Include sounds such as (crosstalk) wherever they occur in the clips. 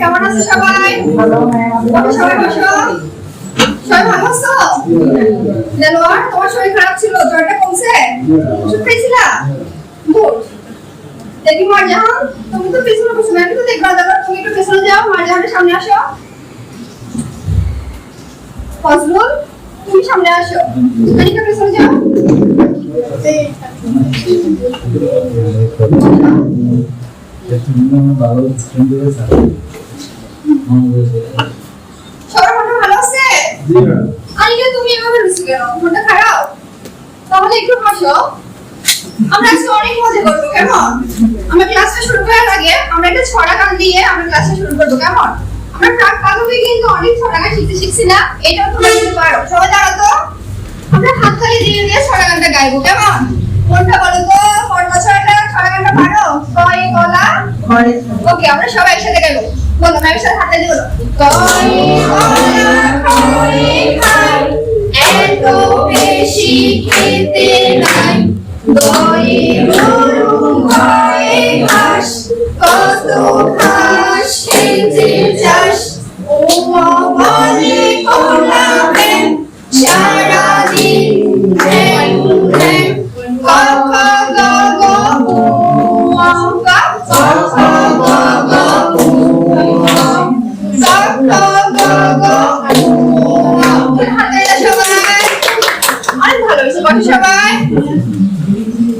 কেমন আছো সবাই? সবাই বসো। সবাই ভালো আছো? দেলোয়ার তোমার শরীর খারাপ ছিল জ্বরটা কমছে? ওষুধ খাইছিলা? গুড। দেখি মারজাহান তুমি তো পিছনে বসে আমি তো দেখবা দাদা তুমি একটু পিছনে যাও মারজাহানের সামনে আসো। ফজলুল তুমি সামনে আসো। আনিকা পিছনে যাও। স্টুডেন্ট হয়েছে সবার ভালো আছে? তুমি এভাবে কেন? মনটা খারাপ? তাহলে একটু হাসো। আমরা আজকে অনেক মজা করব কেমন? আমরা ক্লাসটা শুরু করার আগে আমরা একটা ছড়া গান দিয়ে আমরা ক্লাসটা শুরু করব কেমন? আমরা প্রাক প্রাথমিকে কিন্তু অনেক ছড়া গান শিখতে শিখছি না এটাও তোমরা শিখতে পারো। সবাই দাঁড়াও তো। আমরা হাততালি দিয়ে দিয়ে ছড়া গানটা গাইবো কেমন? কোনটা বলো তো? কোন ছড়াটা পারো? কয় গলা? ওকে আমরা সবাই একসাথে গাইবো। বলো ম্যামের সাথে হাতে দিয়ে বলো। কয় গলা খড়ে খাই এত বেশি খেতে নাই। দয়ে গরু ভয়ে ঘাস কত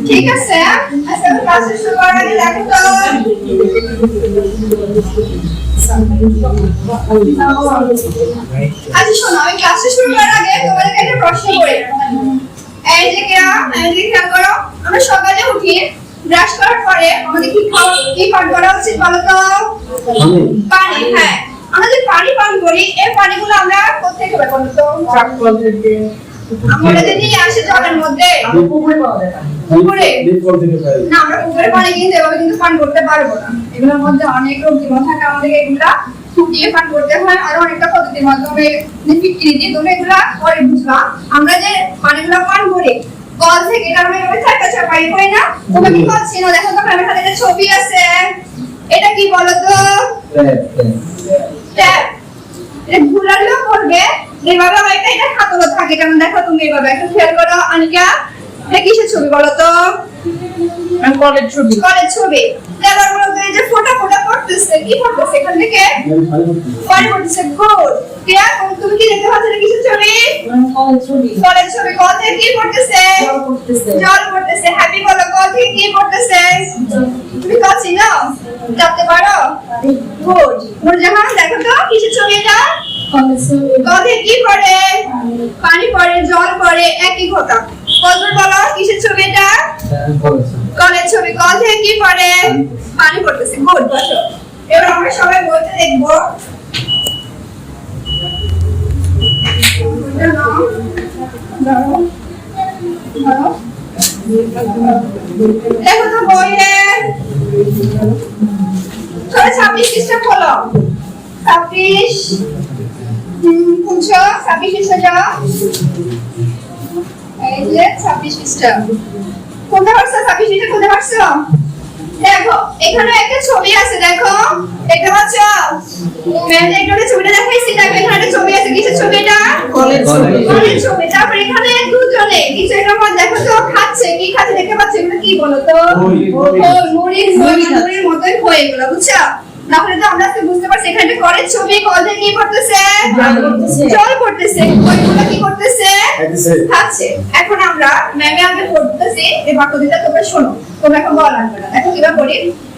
ঠিক আছে, আজকে ক্লাসে শুরু করার আগে তো। আচ্ছা শোনো, আমি ক্লাসে শুরু করার আগে তোমাদেরকে একটা প্রশ্ন করি। এই যে কেরা এই যে খেয়াল করো, আমরা সকালে উঠি ব্রাশ করার পরে আমাদের কি খাওয়া কি পান করা উচিত বলো তো? পানি হ্যাঁ। আমরা যে পানি পান করি, এই পানিগুলো আমরা কোথেকে পাই বলো তো আমরা যদি আসে জলের মধ্যে। পুকুরে না। আমরা পুকুরে পানি কিন্তু এভাবে কিন্তু পান করতে পারব না। এগুলোর মধ্যে অনেক রোগ জীবাণু থাকে আমাদের এগুলা ফুটিয়ে পান করতে হয় আর অনেকটা পদ্ধতির মাধ্যমে যে দিয়ে তোমরা এগুলা পরে বুঝবা। আমরা যে পানিগুলো পান করি কল থেকে আমরা এভাবে চারটা চাপাই করি না? তোমরা কি করছি না দেখো তো আমার হাতে ছবি আছে। এটা কি বলো তো ট্যাপ এটা ঘুরালেও করবে। এইভাবে একটা এটা হাতলো থাকে কেন দেখো তুমি এইভাবে একটু খেয়াল করো আনিকা এটা কিসের ছবি বলো তো? কলেজ ছবি। কলেজ ছবি। তারপর বলো তো এই যে ফোটা ফোটা পড়তেছে কি পড়তেছে এখান থেকে? পড়তেছে গুড কেয়া তুমি কি দেখতে পাচ্ছ কিসের ছবি? কলেজ ছবি। থেকে কি পড়তেছে? জল পড়তেছে। হ্যাপি বলো কল থেকে কি পড়তেছে? তুমি কল চিনো? জানতে পারো? গুড নুরজাহান দেখো তো কিসের ছবি এটা? কলে কি পড়ে? পানি পড়ে জল পড়ে একই কথা কতবার বলো কিসের ছবি এটা? কলের ছবি। কল থেকে কি পড়ে? পানি পড়তেছে। গুড বসো। এবার আমরা সবাই বইতে দেখব। দেখো তো বইয়ে। সবাই ছাব্বিশ খ্রিস্টাব্দ খোলো। ছাব্বিশ খুলছো? ছাব্বিশ পৃষ্ঠা যাও। এই যে ছাব্বিশ পৃষ্ঠা। কোনটা পারছ? ছাব্বিশ পৃষ্ঠা কোনটা পারছ? দেখো এখানে একটা ছবি আছে দেখো। দেখতে পাচ্ছ? ম্যাম একটু ছবিটা দেখাইছি। দেখো এখানে একটা ছবি আছে। কিসের ছবি এটা কলেজ ছবি। কলের ছবি। তারপর এখানে দুজনে কিছু দেখো তো খাচ্ছে কি খাচ্ছে দেখতে পাচ্ছ এগুলো কি বলো তো? মুড়ি, মুড়ি। ও, মুড়ির মুড়ির মতোই হয়ে এগুলো বুঝছ? তাহলে তো আমরা আজকে বুঝতে পারছি এখানে একটা ছবি কল থেকে কি করতেছে? জল পড়তেছে। জল কি করতেছে? খাচ্ছে। এখন আমরা ম্যামে আগে পড়তেছি এই বাক্য তোমরা শোনো তোমরা এখন বল আনবে না। দেখো কীভাবে পড়ি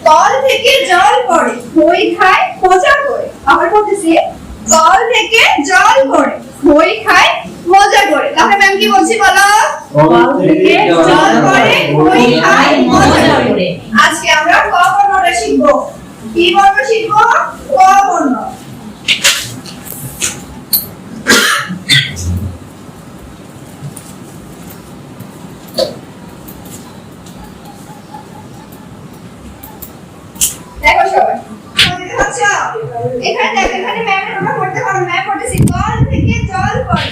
কল থেকে জল পড়ে খই খায় মজা করে আবার বলতেছি কল থেকে জল পড়ে খই খায় মজা করে। তাহলে ম্যাম কি বলছি বলো? জল পড়ে খই খায়, মজা করে। করে। আজকে আমরা ক বর্ণটা শিখব? কি বর্ণ শিখব? ক বর্ণ। এখানে দেখো, এখানে ম্যামের তোমরা পড়তে পারো। ম্যাম পড়তেছি কল থেকে জল পড়ে।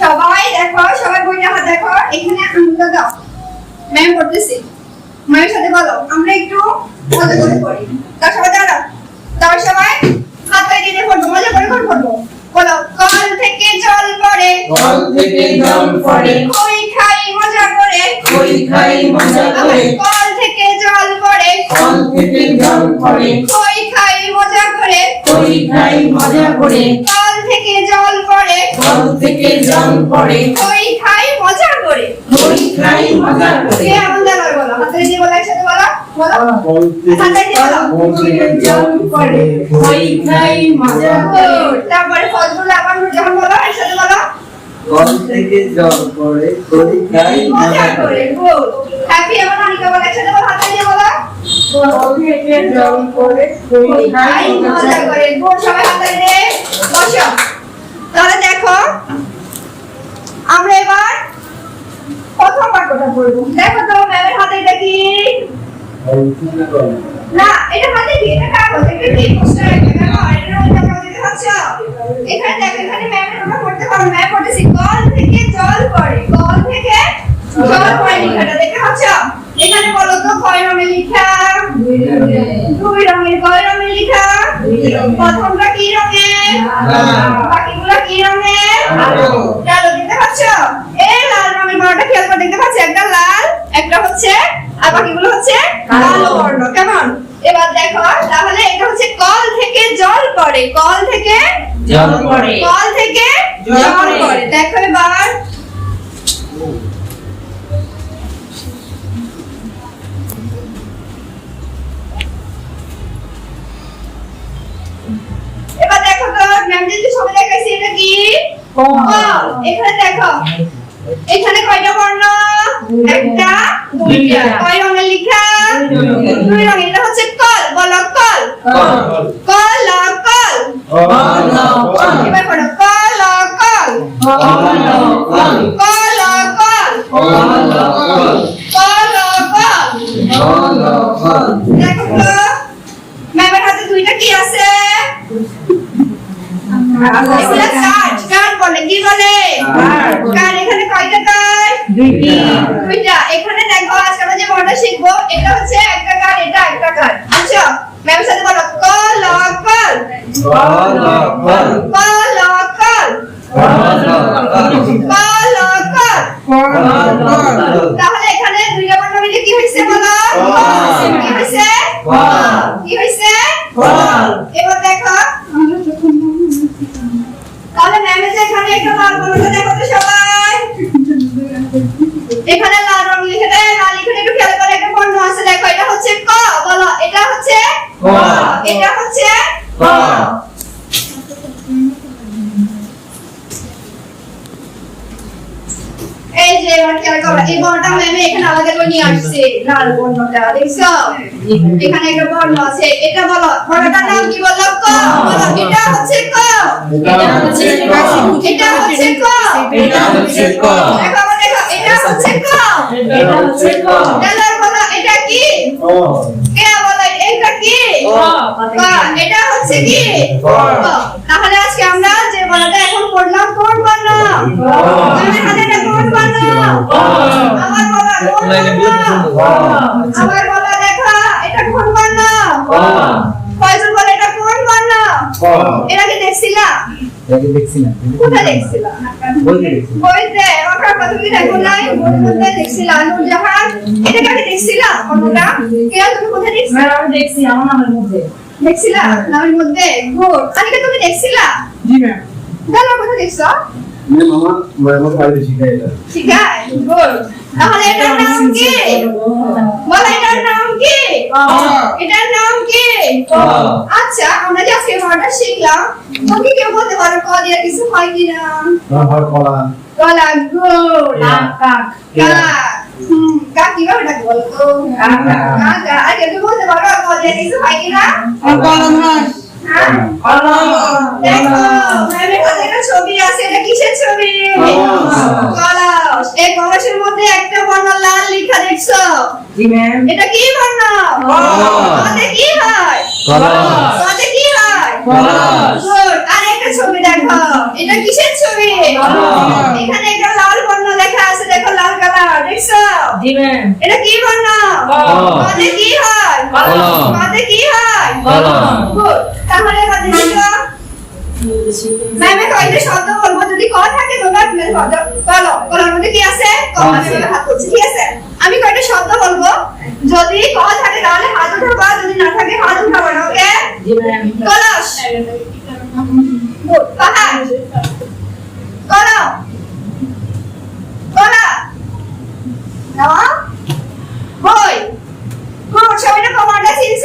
সবাই দেখো সবাই বইটা হাত দেখো। এখানে আঙুলটা দাও। ম্যাম করতেছি। মায়ের সাথে বলো। আমরা একটু মজা করে পড়ি। তার সবাই দাঁড়া তার সবাই। হাত পায়ে দিয়ে করব মজা করে করে করব বলো কল থেকে জল পড়ে। কল থেকে জল পড়ে। কই খাই মজা করে। কই খাই মজা করে। কল থেকে জল পড়ে। কল থেকে জল পড়ে। কই খাই মজা করে। কই খাই মজা করে। থেকে জল পড়ে। কল থেকে জল পড়ে। খই খাই মজা করে। খই খাই মজা করে। কে এমন জানার বলো? হাতে দিয়ে বলো একসাথে বলো বলো। হাতে দিয়ে বলো। কল থেকে জল পড়ে। খই খাই মজা করে। তারপরে ফজলুল আবার যখন বলো একসাথে বলো। কল থেকে জল পড়ে। খই খাই মজা করে হ্যাপি আমরা এবার প্রথম বাক্যটা পড়ব দেখো তো ম্যামের হাতে এটা না এটা হাতে কি এটা কাগজ এটা কি পোস্টার একটা কেন এটা ওইটা কাগজ দিতে পারছ এখানে দেখো এখানে ম্যামের ওটা পড়তে পারো ম্যাম পড়তেছি কল থেকে জল পড়ে কল থেকে জল পড়ে লেখাটা দেখতে পাচ্ছ এখানে বলো তো কয় রঙে লেখা দুই রঙের কয় রঙের লেখা প্রথমটা কি রঙের বাকিগুলো কি রঙের কালো। দেখতে পাচ্ছ এই লাল রঙের বড়টা খেয়াল করে দেখতে পাচ্ছ একটা লাল একটা হচ্ছে আর বাকিগুলো হচ্ছে কালো বর্ণ কেমন এবার দেখো তাহলে এটা হচ্ছে কল থেকে জল পড়ে কল থেকে জল পড়ে কল থেকে জল পড়ে। দেখো এবার তো দেখাইছি এটা কি? এখানে দেখো। এখানে কয়টা বর্ণ? একটা দুইটা। কয় রঙের লেখা? দুই রঙের। এটা হচ্ছে কল। বল কল। কল। কল এবার পড়ো কল কল কল কল কল কল কল কল কল দেখো তো ম্যামের হাতে দুইটা কি আছে এগুলা কাঠ কাঠ বলে কি বলে। কাঠ এখানে কয়টা কাঠ দুইটি। দুইটা। এখানে দেখো আজকে আমরা যে বর্ণ শিখব এটা হচ্ছে একটা কাঠ এটা একটা কাঠ আচ্ছা ম্যামের সাথে বলো কল কল কল কল কল কল কল কল কল কল তাহলে এখানে দুইটা বর্ণ মিলে কি হয়েছে বলো কল। কি হয়েছে কল। কি হয়েছে কল এবার দেখো তাহলে ম্যামে যে এখানে একটা লাল বর্ণটা দেখো তো সবাই এখানে লাল রং লিখে দেয় লাল লিখে একটু খেয়াল করে একটা বর্ণ আছে দেখো এটা হচ্ছে ক বলো এটা হচ্ছে ক। এটা হচ্ছে ক। এই যে এবার খেয়াল করো এই বর্ণটা ম্যামে এখানে আলাদা করে নিয়ে আসছে লাল বর্ণটা দেখছ? এখানে একটা বর্ণ আছে এটা বলো বর্ণটার নাম কি বলো এটা হচ্ছে ক? এটা হচ্ছে এটা হচ্ছে ক? এটা হচ্ছে ক। দেখো দেখো এটা হচ্ছে ক। এটা হচ্ছে ক। বলো এটা কি? কল এটা কি? এটা হচ্ছে কি। তাহলে আজকে আমরা যে বলটা এখন পড়লাম কোন বর্ণ? আমাদের কোন বর্ণ? আমার বলা কোন বর্ণ? আমার বলা দেখা এটা কোন বর্ণ? কয়জন বলে এটা কোন বর্ণ? এর আগে দেখছিলা? দেখছি কোথায় দেখছিলা? বলতে বইতে? ওটা প্রথমে নাই? বইতে কোথায় দেখছিলা নূরজাহান এটা কাকে দেখছিলা অন্যটা কেয়া তুমি কোথায় দেখছিলা আমি দেখছি আমার নামের মধ্যে। দেখছিলা? নামের মধ্যে? গুড আনিকা তুমি দেখছিলা? জি ম্যাম দাদা কোথায় দেখছ? মানে মামা মামা এটা। তাহলে এটার নাম কি? বলো এটার নাম কি? এটার নাম কি? আচ্ছা আমরা যে আজকে ওয়ার্ডটা শিখলাম তুমি কেউ বলতে পারো ক দিয়ে কিছু হয় কলা। কাক। কাক কাক হুম কাক কীভাবে ডাকে কাক। কাক। কি বলতে পারো ক দিয়ে কিছু হয় কিনা? হ্যাঁ দেখো ম্যামের হাতে একটা ছবি আছে এটা কিসের ছবি কলস এই কলসের মধ্যে একটা বর্ণ লাল লেখা দেখছ জি ম্যাম এটা কি বর্ণ কতে কি হয় কলস। কতে কি হয় কলস। আর একটা ছবি দেখো এটা কিসের ছবি এখানে একটা লাল বর্ণ লেখা আছে দেখো লাল কালার দেখছ জি ম্যাম এটা কি বর্ণ কলস। কি হয় কি হয়? ম্যামে কয়টা শব্দ বলব যদি ক থাকে তোমরা মধ্যে কি আছে? আমি এভাবে হাত তুলছি ঠিক আছে? আমি কয়টা শব্দ বলব? যদি ক থাকে তাহলে হাত উঠাবা যদি না থাকে হাত উঠাবা না ওকে? কলস। পাহাড়। কলা কলা নাও বই কোন সবাই না কমান্ডার সিনস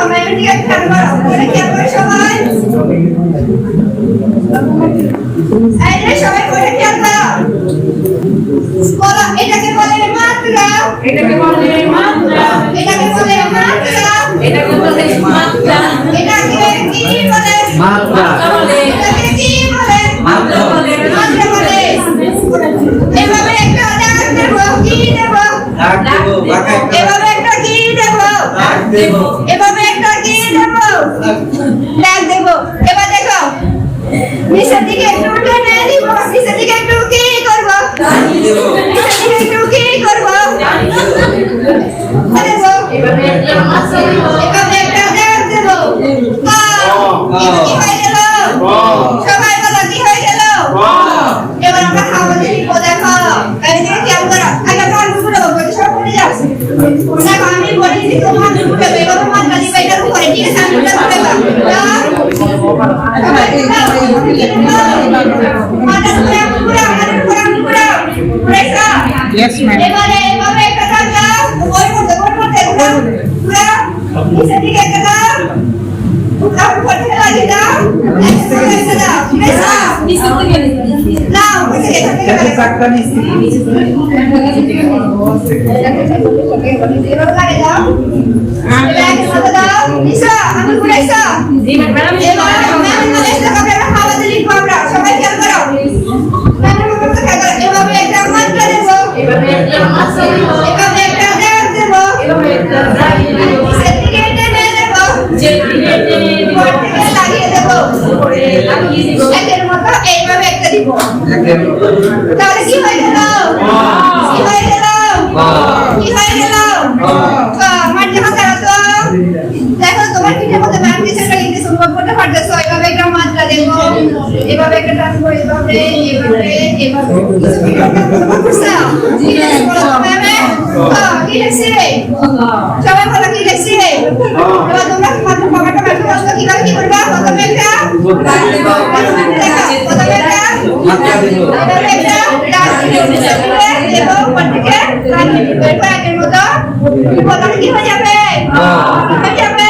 সবাই করে খেয়াল বলো এটাকে বলে মাত্রা। এটাকে বলে মাত্রা। এটাকে বলে মাত্রা। এটাকে বলে মাত্রা। এটাকে কি বলে? মাত্রা। বলে এটাকে কি বলে? মাত্রা বলে। মাত্রা বলে। এভাবে একটা দেবো কি দেবো? ডাক দেবো এভাবে একটা কি দেবো? ডাক দেবো। এভাবে একটা কি দেবো ডাক দেবো এবার দেখো নিচের দিকে একটু Yes, ma'am. এবারে এভাবে একটা কাজা ওই মধ্যে ওই মধ্যে ঘুরা ঘুরা নিচের দিকে একটা দাও দাও উপরে লাগিয়ে দাও একটা দাও নিচের দিকে নাও উপরে এখান থেকে একটা চাকটা নিচ্ছি এভাবে লাগিয়ে দাও এবার একটা সাথে দাও নিশা আমি ঘুরাইছা জি ম্যাডাম এবার ম্যাম তাহলে কি হয়ে গেল? কি হয়ে গেল? কি হয়ে গেল আমার জামা তারা তো দেখো তোমার পিঠে মধ্যে ম্যাম টিচারটা লিখে সম্ভব করতে পারতেছো এভাবে একটা মাত্রা দেবো এভাবে একটা টানবো এভাবে এভাবে এভাবে। (laughs) কি লিখছে কি লিখছে সবাই বলো লিখছে এবার তোমরা মাত্র কীভাবে করবা? প্রথমে একটা প্রথমে একটা প্রথমে একটা আগের মতো কি হয়ে যাবে হয়ে যাবে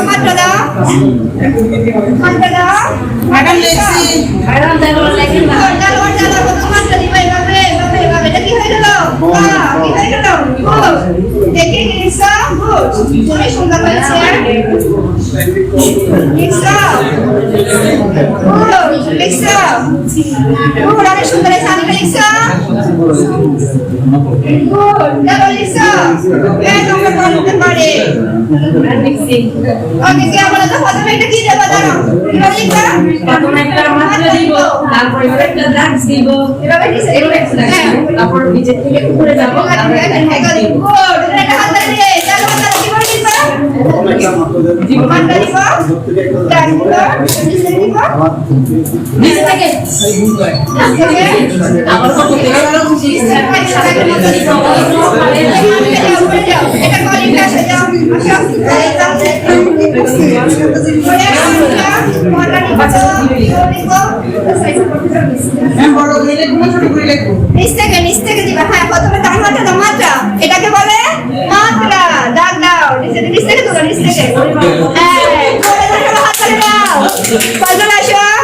এবার মাত্রা প্রথম মাত্রা নয় এভাবে দাও জি তো লিখো ও মানে তারা লিখো কথা বলো না না আপনি কিছু তুমি সুন্দর হয়েছে অনেক সুন্দর হয়েছে আমি লিখছো তারপরে এভাবে একটা দাগ দিব নিচে থেকে নিচ থেকে দিবা। হ্যাঁ প্রথমে তার মাত্রা তার মাত্রা। হ্যাঁ দাও,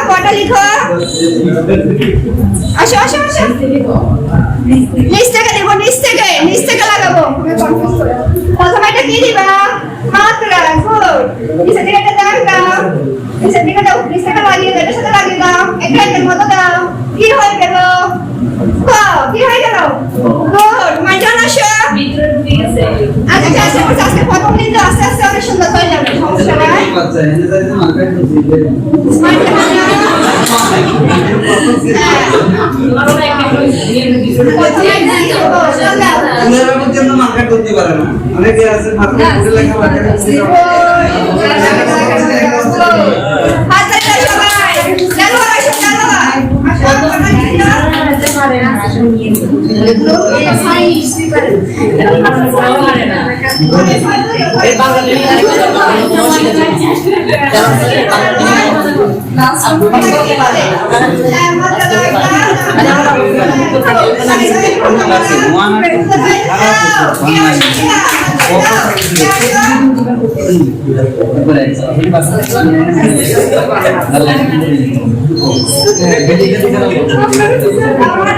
কটা লিখো? আসো আসো আসো। নিচ থেকে নিচ থেকে লাগাবো প্রথমে এটা কি দিবা মাত্রা গুড নিচের দিকে এটা দাও দাও নিচের দিকে দাও নিচ থেকে লাগিয়ে দাও এটার সাথে লাগিয়ে দাও একটা একের মতো দাও কি হয়ে গেল বাহ, কি হয়ে গেল গুড মাইজান আসো ভিতরে ঢুকে গেছে আচ্ছা আচ্ছা আচ্ছা আচ্ছা, আজকে প্রথম দিন তো আস্তে আস্তে অনেক সুন্দর হয়ে যাবে সমস্যা নাই বাচ্চা এনে যাইতে মার্কেট করতে স্মার্ট আমরা একটা প্রথমে একদিন দেবো, চল দাও। ওনারা পর্যন্ত মার্কেট করতে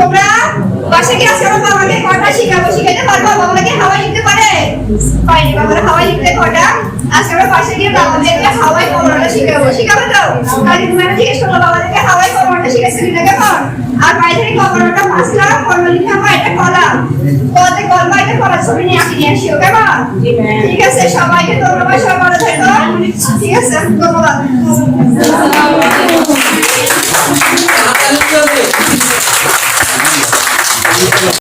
তোমরা বাবাকে কটা শিখাবো, শিখাইতে পারব? বাবাকে হাওয়াই লিখতে পারে? হাওয়াই লিখতে কটা কমানোটা শিখাবো। শিখাবে তো? কালকে তুমি একটা জিজ্ঞেস করল আর বাইরে কমানোটা পাঁচলা কর্ম লিখে আমরা এটা কলা। কতে কলমা এটা কলার ছবি নিয়ে আঁকি নিয়ে আসিও কেমন ঠিক আছে, সবাইকে ধন্যবাদ, সবাই ভালো থেকো। ঠিক আছে, ধন্যবাদ। Felicidades.